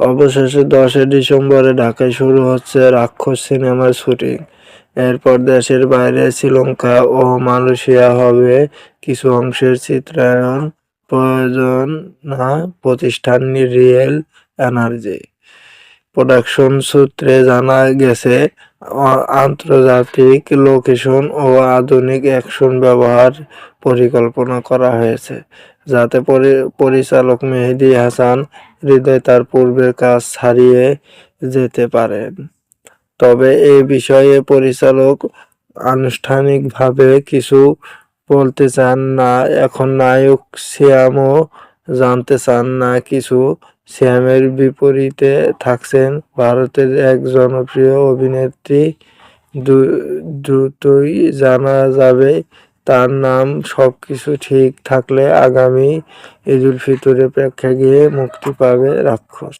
অবশেষে দশই ডিসেম্বরে ঢাকায় শুরু হচ্ছে রাক্ষস সিনেমার শুটিং। এরপর দেশের বাইরে শ্রীলঙ্কা ও মালয়েশিয়া হবে কিছু অংশের চিত্রায়ন প্রয়োজন না প্রতিষ্ঠান রিয়েল এনার্জি। প্রোডাকশন সূত্রে জানা গেছে আন্তর্জাতিক লোকেশন ও আধুনিক অ্যাকশন ব্যবহার পরিকল্পনা করা হয়েছে, যাতে পরি- পরিচালক মেহেদি হাসান হৃদয় তার পূর্বের কাজ ছাড়িয়ে যেতে পারেন। তবে এই বিষয়ে পরিচালক আনুষ্ঠানিকভাবে কিছু বলতে চান না, এখন নায়ক শ্যামও জানতে চান না কিছু শ্যামের বিপরীতে থাকছেন ভারতের এক জনপ্রিয় অভিনেত্রী। দ্রুতই জানা যাবে তার নাম সব কিছু ঠিক থাকলে আগামী ঈদুল ফিতরে প্রেক্ষাগৃহে মুক্তি পাবে রাক্ষস।